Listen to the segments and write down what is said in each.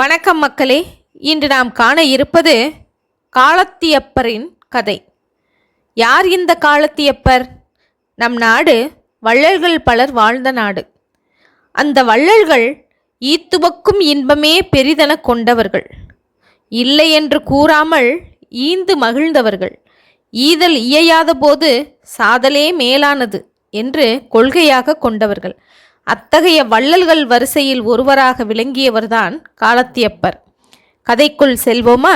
வணக்கம் மக்களே. இன்று நாம் காண இருப்பது காலத்தியப்பரின் கதை. யார் இந்த காலத்தியப்பர்? நம் நாடு வள்ளல்கள் பலர் வாழ்ந்த நாடு. அந்த வள்ளல்கள் ஈத்துவக்கும் இன்பமே பெரிதென கொண்டவர்கள். இல்லை என்று கூறாமல் ஈந்து மகிழ்ந்தவர்கள். ஈதல் இயையாத போது சாதலே மேலானது என்று கொள்கையாக கொண்டவர்கள். அத்தகைய வள்ளல்கள் வரிசையில் ஒருவராக விளங்கியவர்தான் காலத்தியப்பர். கதைக்குள் செல்வோமா?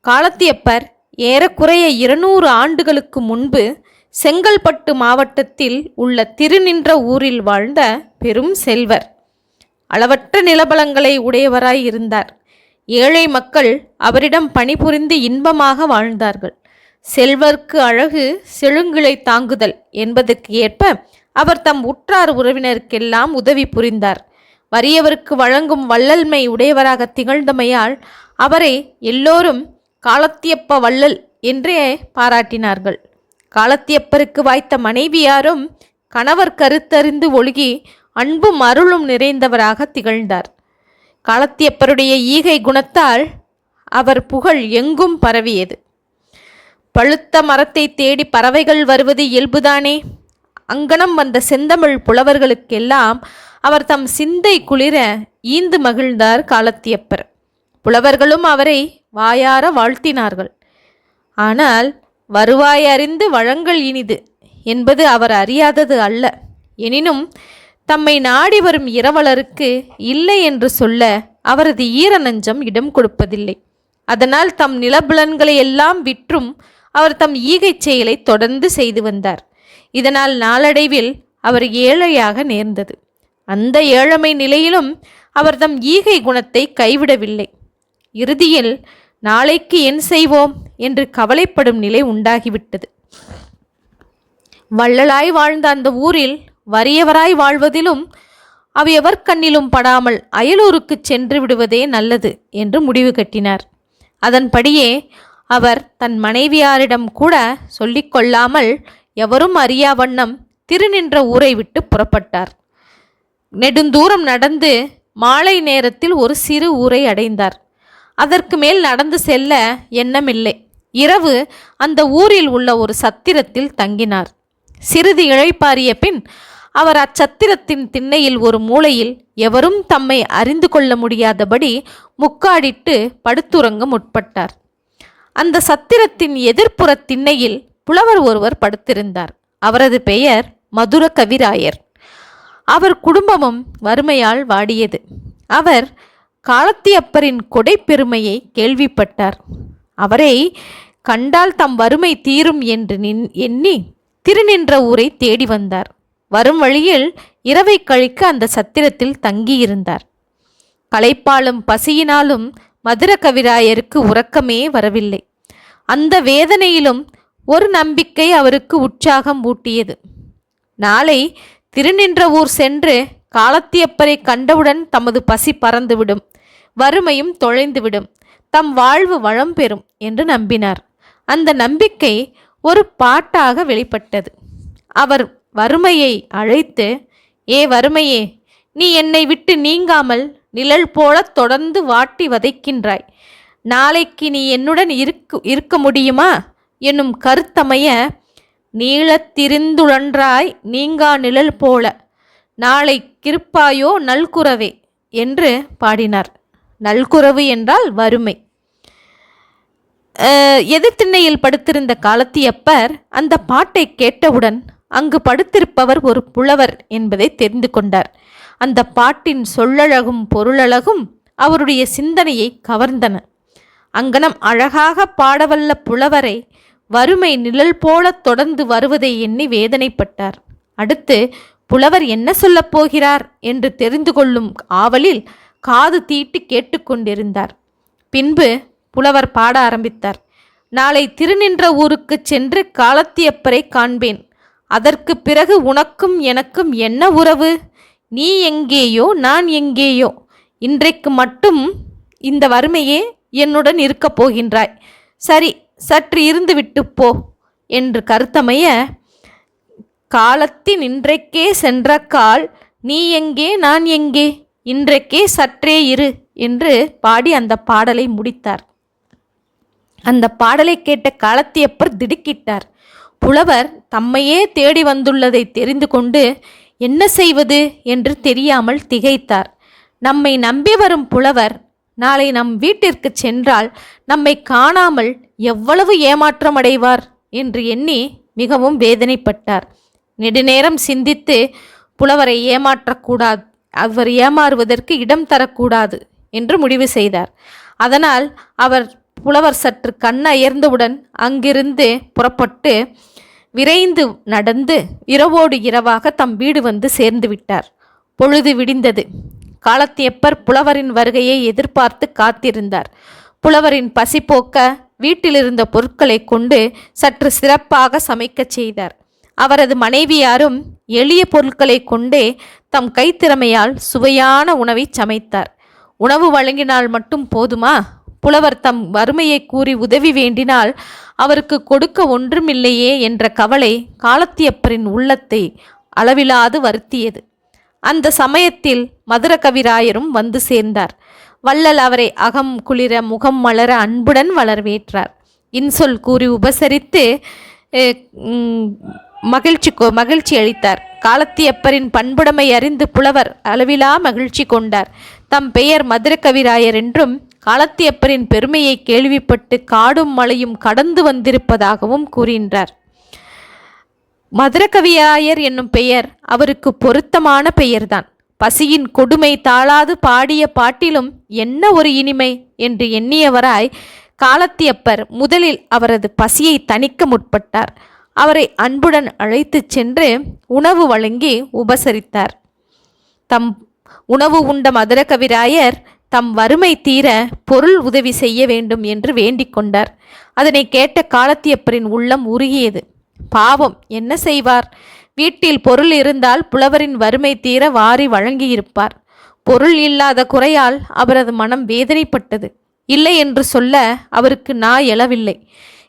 காலத்தியப்பர் ஏறக்குறைய இருநூறு ஆண்டுகளுக்கு முன்பு செங்கல்பட்டு மாவட்டத்தில் உள்ள திருநின்ற ஊரில் வாழ்ந்த பெரும் செல்வர். அளவற்ற நிலபலங்களை உடையவராய் இருந்தார். ஏழை மக்கள் அவரிடம் பணிபுரிந்து இன்பமாக வாழ்ந்தார்கள். செல்வர்க்கு அழகு செழுங்கிளை தாங்குதல் என்பதற்கு ஏற்ப அவர் தம் உற்றார் உறவினருக்கெல்லாம் உதவி புரிந்தார். வறியவருக்கு வழங்கும் வள்ளல்மை உடையவராக திகழ்ந்தமையால் அவரை எல்லோரும் காலத்தியப்ப வள்ளல் என்றே பாராட்டினார்கள். காலத்தியப்பருக்கு வாய்த்த மனைவியாரும் கணவர் கருத்தறிந்து ஒழுகி அன்பும் அருளும் நிறைந்தவராக திகழ்ந்தார். காலத்தியப்பருடைய ஈகை குணத்தால் அவர் புகழ் எங்கும் பரவியது. பழுத்த மரத்தை தேடி பறவைகள் வருவது இயல்புதானே? அங்கனம் வந்த செந்தமிழ் புலவர்களுக்கெல்லாம் அவர் தம் சிந்தை குளிர ஈந்து மகிழ்ந்தார் காலத்தியப்பர். புலவர்களும் அவரை வாயார வாழ்த்தினார்கள். ஆனால் வருவாய் அறிந்து வழங்கல் இனிது என்பது அவர் அறியாதது அல்ல. எனினும் தம்மை நாடி வரும் இரவலருக்கு இல்லை என்று சொல்ல அவரது ஈர நஞ்சம் இடம் கொடுப்பதில்லை. அதனால் தம் நிலபுலன்களை எல்லாம் விற்றும் அவர் தம் ஈகைச் செயலை தொடர்ந்து செய்து வந்தார். இதனால் நாளடைவில் அவர் ஏழையாக நேர்ந்தது. அந்த ஏழமை நிலையிலும் அவர் தம் ஈகை குணத்தை கைவிடவில்லை. இறுதியில் நாளைக்கு என் செய்வோம் என்று கவலைப்படும் நிலை உண்டாகிவிட்டது. வள்ளலாய் வாழ்ந்த அந்த ஊரில் வறியவராய் வாழ்வதிலும் அவையவர் கண்ணிலும் படாமல் அயலூருக்கு சென்று விடுவதே நல்லது என்று முடிவு கட்டினார். அதன்படியே அவர் தன் மனைவியாரிடம் கூட சொல்லிக்கொள்ளாமல் எவரும் அறியா வண்ணம் திருநின்ற ஊரை விட்டு புறப்பட்டார். நெடுந்தூரம் நடந்து மாலை நேரத்தில் ஒரு சிறு ஊரை அடைந்தார். அதற்கு மேல் நடந்து செல்ல எண்ணமில்லை. இரவு அந்த ஊரில் உள்ள ஒரு சத்திரத்தில் தங்கினார். சிறிது இழைப்பாரிய பின் அவர் அச்சத்திரத்தின் திண்ணையில் ஒரு மூலையில் எவரும் தம்மை அறிந்து கொள்ள முடியாதபடி முக்காடிட்டு படுத்துறங்க முற்பட்டார் அந்த சத்திரத்தின் எதிர்ப்புற திண்ணையில் புலவர் ஒருவர் படுத்திருந்தார். அவரது பெயர் மதுர கவிராயர். அவர் குடும்பமும் வறுமையால் வாடியது. அவர் காலத்தியப்பரின் கொடை பெருமையை கேள்விப்பட்டார். அவரை கண்டால் தம் வறுமை தீரும் என்று நின் எண்ணி திருநின்ற ஊரை தேடி வந்தார். வரும் வழியில் இரவை கழிக்க அந்த சத்திரத்தில் தங்கியிருந்தார். களைப்பாலும் பசியினாலும் மதுர கவிராயருக்கு உறக்கமே வரவில்லை. அந்த வேதனையிலும் ஒரு நம்பிக்கை அவருக்கு உற்சாகம் ஊட்டியது. நாளை திருநின்ற ஊர் சென்று காலத்தியப்பரை கண்டவுடன் தமது பசி பறந்துவிடும். வறுமையும் தொலைந்துவிடும். தம் வாழ்வு வளம் பெறும் என்று நம்பினார். அந்த நம்பிக்கை ஒரு பாட்டாக வெளிப்பட்டது. அவர் வறுமையை அழைத்து ஏ வறுமையே நீ என்னை விட்டு நீங்காமல் நிழல் போல தொடர்ந்து வாட்டி வதைக்கின்றாய். நாளைக்கு நீ என்னுடன் இருக்கு இருக்க முடியுமா? என்னும் கருத்தமைய நீளத்திரிந்துழன்றாய் நீங்கா நிழல் போல. நாளை கிருப்பாயோ நல்குறவே என்று பாடினார். நல்குறவு என்றால் வறுமை. எதிர்த்திண்ணையில் படுத்திருந்த காலத்தியப்பர் அந்த பாட்டை கேட்டவுடன் அங்கு படுத்திருப்பவர் ஒரு புலவர் என்பதை தெரிந்து கொண்டார். அந்த பாட்டின் சொல்லழகும் பொருளழகும் அவருடைய சிந்தனையை கவர்ந்தன. அங்கனம் அழகாக பாடவல்ல புலவரை வறுமை நிழல் போல தொடர்ந்து வருவதை எண்ணி வேதனைப்பட்டார். அடுத்து புலவர் என்ன சொல்லப் போகிறார்? என்று தெரிந்து கொள்ளும் ஆவலில் காது தீட்டு கேட்டுக்கொண்டிருந்தார் பின்பு புலவர் பாட ஆரம்பித்தார். நாளை திருநின்ற ஊருக்கு சென்று காலத்தியப்பரை காண்பேன். அதற்கு பிறகு உனக்கும் எனக்கும் என்ன உறவு? நீ எங்கேயோ நான் எங்கேயோ. இன்றைக்கு மட்டும் இந்த வறுமையே என்னுடன் இருக்கப் போகின்றாய். சரி சற்று இருந்துவிட்டு போ என்று கருத்தமைய காலத்தின் இன்றைக்கே சென்ற கால் நீ எங்கே நான் எங்கே? இன்றைக்கே சற்றே இரு என்று பாடி அந்த பாடலை முடித்தார். அந்த பாடலை கேட்ட காலத்தியப்பர் திடுக்கிட்டார். புலவர் தம்மையே தேடி வந்துள்ளதை தெரிந்து கொண்டு என்ன செய்வது? என்று தெரியாமல் திகைத்தார். நம்மை நம்பி வரும் புலவர் நாளை நம் வீட்டிற்கு சென்றால் நம்மை காணாமல் எவ்வளவு ஏமாற்றம் அடைவார் என்று எண்ணி மிகவும் வேதனைப்பட்டார். நெடுநேரம் சிந்தித்து புலவரை ஏமாற்றக்கூடாது அவர் ஏமாறுவதற்கு இடம் தரக்கூடாது என்று முடிவு செய்தார். அதனால் அவர் புலவர் சற்று கண் அயர்ந்தவுடன் அங்கிருந்து புறப்பட்டு விரைந்து நடந்து இரவோடு இரவாக தம் வீடு வந்து சேர்ந்து விட்டார். பொழுது விடிந்தது. காலத்தியப்பர் புலவரின் வருகையை எதிர்பார்த்து காத்திருந்தார். புலவரின் பசி போக்க வீட்டிலிருந்த பொருட்களை கொண்டு சற்று சிறப்பாக சமைக்கச் செய்தார். அவரது மனைவியாரும் எளிய பொருட்களை கொண்டே தம் கைத்திறமையால் சுவையான உணவை சமைத்தார். உணவு வழங்கினால் மட்டும் போதுமா? புலவர் தம் வறுமையை கூறி உதவி வேண்டினால் அவருக்கு கொடுக்க ஒன்றுமில்லையே என்ற கவலை காலத்தியப்பரின் உள்ளத்தை அளவிலாது வருத்தியது. அந்த சமயத்தில் மதுர கவிராயரும் வந்து சேர்ந்தார். வள்ளல் அவரை அகம் குளிர முகம் மலர அன்புடன் வளர்வேற்றார். இன்சொல் கூறி உபசரித்து மகிழ்ச்சி கொ- மகிழ்ச்சி அளித்தார். காலத்தியப்பரின் பண்புடைமை அறிந்து புலவர் அளவிலா மகிழ்ச்சி கொண்டார். தம் பெயர் மதுர கவிராயர் என்றும் காலத்தியப்பரின் பெருமையை கேள்விப்பட்டு காடும் மலையும் கடந்து வந்திருப்பதாகவும் கூறுகின்றார் மதுரகவியாயர் என்னும் பெயர் அவருக்கு பொருத்தமான பெயர்தான். பசியின் கொடுமை தாழாது பாடிய பாட்டிலும் என்ன ஒரு இனிமை என்று எண்ணியவராய் காலத்தியப்பர் முதலில் அவரது பசியை தணிக்க முற்பட்டார். அவரை அன்புடன் அழைத்துச் சென்று உணவு வழங்கி உபசரித்தார். தம் உணவு உண்ட மதுரகவிராயர் தம் வறுமை தீர பொருள் உதவி செய்ய வேண்டும் என்று வேண்டிக் கொண்டார். அதனை கேட்ட காலத்தியப்பரின் உள்ளம் உருகியது. பாவம் என்ன செய்வார்? வீட்டில் பொருள் இருந்தால் புலவரின் வறுமை தீர வாரி வழங்கியிருப்பார். பொருள் இல்லாத குறையால் அவரது மனம் வேதனைப்பட்டது. இல்லை என்று சொல்ல அவருக்கு நா எழவில்லை.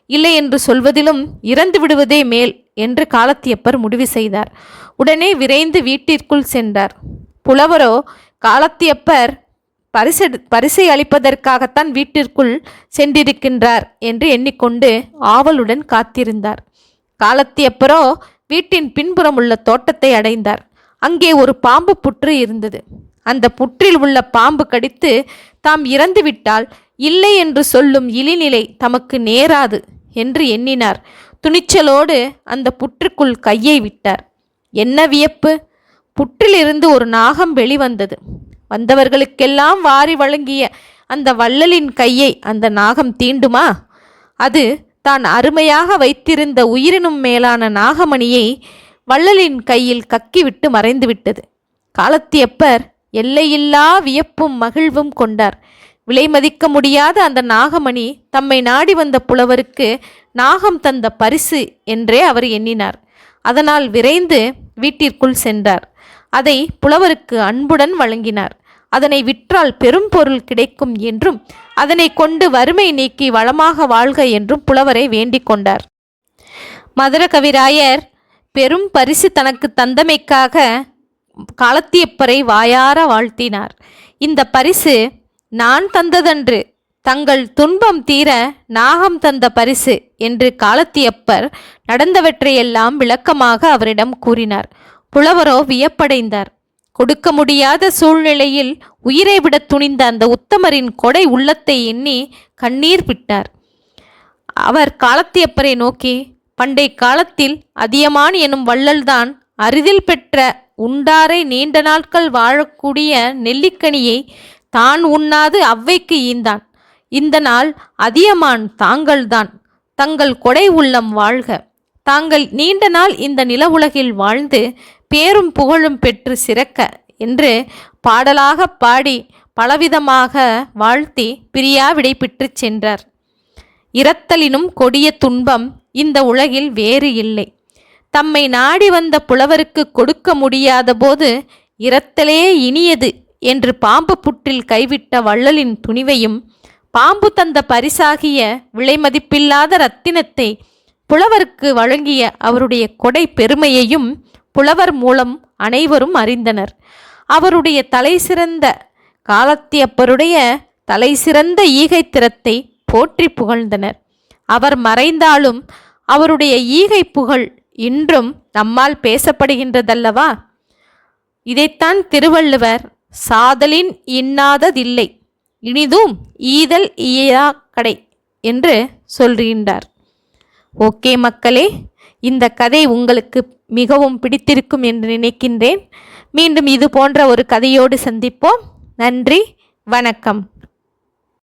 இல்லை என்று சொல்வதிலும் இறந்து விடுவதே மேல் என்று காலத்தியப்பர் முடிவு செய்தார். உடனே விரைந்து வீட்டிற்குள் சென்றார். புலவரோ காலத்தியப்பர் பரிசு பரிசை அளிப்பதற்காகத்தான் வீட்டிற்குள் சென்றிருக்கின்றார் என்று எண்ணிக்கொண்டு ஆவலுடன் காத்திருந்தார். காலத்தியப்பரோ வீட்டின் பின்புறம் உள்ள தோட்டத்தை அடைந்தார். அங்கே ஒரு பாம்பு புற்று இருந்தது. அந்த புற்றில் உள்ள பாம்பு கடித்து தாம் இறந்துவிட்டால் இல்லை என்று சொல்லும் இழிநிலை தமக்கு நேராது என்று எண்ணினார். துணிச்சலோடு அந்த புற்றுக்குள் கையை விட்டார். என்ன வியப்பு? புற்றிலிருந்து ஒரு நாகம் வெளிவந்தது. வந்தவர்களுக்கெல்லாம் வாரி வழங்கிய அந்த வள்ளலின் கையை அந்த நாகம் தீண்டுமா? அது தான் அருமையாக வைத்திருந்த உயிரினும் மேலான நாகமணியை வள்ளலின் கையில் கக்கிவிட்டு மறைந்துவிட்டது. காலத்தியப்பர் எல்லையில்லா வியப்பும் மகிழ்வும் கொண்டார். விலை மதிக்க முடியாத அந்த நாகமணி தம்மை நாடி வந்த புலவருக்கு நாகம் தந்த பரிசு என்றே அவர் எண்ணினார். அதனால் விரைந்து வீட்டிற்குள் சென்றார். அதை புலவருக்கு அன்புடன் வழங்கினார். அதனை விற்றால் பெரும் பொருள் கிடைக்கும் என்றும் அதனை கொண்டு வறுமை நீக்கி வளமாக வாழ்க என்றும் புலவரை வேண்டிக் கொண்டார். மதுர கவிராயர் பெரும் பரிசு தனக்கு தந்தமைக்காக காலத்தியப்பரை வாயார வாழ்த்தினார். இந்த பரிசு நான் தந்ததன்று தங்கள் துன்பம் தீர நாகம் தந்த பரிசு என்று காலத்தியப்பர் நடந்தவற்றையெல்லாம் விளக்கமாக அவரிடம் கூறினார். புலவரோ வியப்படைந்தார். கொடுக்க முடியாத சூழ்நிலையில் உயிரை விட துணிந்த அந்த உத்தமரின் கொடை உள்ளத்தை எண்ணி கண்ணீர் விட்டார் அவர் காலத்தியப்பரை நோக்கி பண்டை காலத்தில் அதியமான் எனும் வள்ளல்தான் அரிதில் பெற்ற உண்டாரை நீண்ட நாட்கள் வாழக்கூடிய நெல்லிக்கனியை தான் உண்ணாது அவ்வைக்கு ஈந்தான். இந்த நாள் அதியமான் தாங்கள்தான். தங்கள் கொடை உள்ளம் வாழ்க. தாங்கள் நீண்ட நாள் இந்த நில உலகில் வாழ்ந்து பேரும் புகழும் பெற்று சிறக்க என்று பாடலாக பாடி பலவிதமாக வாழ்த்தி பிரியா விடைபெற்றுச் சென்றார். இரத்தலினும் கொடிய துன்பம் இந்த உலகில் வேறு இல்லை. தம்மை நாடி வந்த புலவருக்கு கொடுக்க முடியாத போது இரத்தலே இனியது என்று பாம்பு புற்றில் கைவிட்ட வள்ளலின் துணிவையும் பாம்பு தந்த பரிசாகிய விலைமதிப்பில்லாத ரத்தினத்தை புலவருக்கு வழங்கிய அவருடைய கொடை பெருமையையும் புலவர் மூலம் அனைவரும் அறிந்தனர். அவருடைய தலை சிறந்த காலத்தியப்பருடைய தலை சிறந்த ஈகை திறத்தை போற்றி புகழ்ந்தனர். அவர் மறைந்தாலும் அவருடைய ஈகை புகழ் இன்றும் நம்மால் பேசப்படுகின்றதல்லவா? இதைத்தான் திருவள்ளுவர் சாதலின் இன்னாததில்லை இனிதும் ஈதல் ஈயா கடை என்று சொல்கின்றார். ஓகே மக்களே இந்த கதை உங்களுக்கு மிகவும் பிடித்திருக்கும் என்று நினைக்கின்றேன். மீண்டும் இது போன்ற ஒரு கதையோடு சந்திப்போம். நன்றி வணக்கம்.